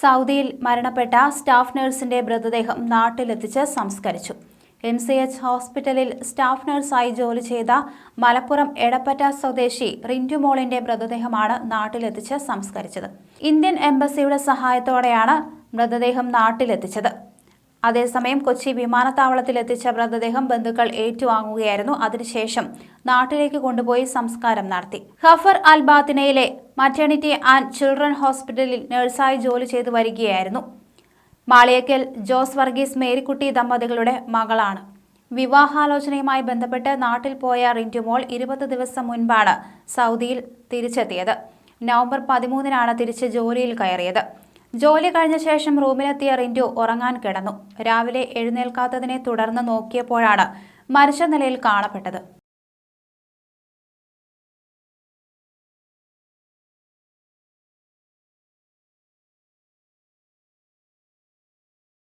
സൗദിയിൽ മരണപ്പെട്ട സ്റ്റാഫ് നഴ്സിന്റെ മൃതദേഹം നാട്ടിലെത്തിച്ച് സംസ്കരിച്ചു. എം സി എച്ച് ഹോസ്പിറ്റലിൽ സ്റ്റാഫ് നഴ്സായി ജോലി ചെയ്ത മലപ്പുറം എടപ്പറ്റ സ്വദേശി റിന്റുമോളിന്റെ മൃതദേഹമാണ് നാട്ടിലെത്തിച്ച് സംസ്കരിച്ചത്. ഇന്ത്യൻ എംബസിയുടെ സഹായത്തോടെയാണ് മൃതദേഹം നാട്ടിലെത്തിച്ചത്. അതേസമയം കൊച്ചി വിമാനത്താവളത്തിൽ എത്തിച്ച മൃതദേഹം ബന്ധുക്കൾ ഏറ്റുവാങ്ങുകയായിരുന്നു. അതിനുശേഷം നാട്ടിലേക്ക് കൊണ്ടുപോയി സംസ്കാരം നടത്തി. ഹഫർ അൽ ബാത്തിനയിലെ മറ്റേണിറ്റി ആൻഡ് ചിൽഡ്രൻ ഹോസ്പിറ്റലിൽ നഴ്സായി ജോലി ചെയ്തു വരികയായിരുന്നു. മാളിയക്കൽ ജോസ് വർഗീസ് മേരിക്കുട്ടി ദമ്പതികളുടെ മകളാണ്. വിവാഹാലോചനയുമായി ബന്ധപ്പെട്ട് നാട്ടിൽ പോയ റിന്റുമോൾ ഇരുപത് ദിവസം മുൻപാണ് സൗദിയിൽ തിരിച്ചെത്തിയത്. നവംബർ പതിമൂന്നിനാണ് തിരിച്ച് ജോലിയിൽ കയറിയത്. ജോലി കഴിഞ്ഞ ശേഷം റൂമിലെത്തിയ റിന്റു ഉറങ്ങാൻ കിടന്നു. രാവിലെ എഴുന്നേൽക്കാത്തതിനെ തുടർന്ന് നോക്കിയപ്പോഴാണ് മരിച്ച നിലയിൽ കാണപ്പെട്ടത്.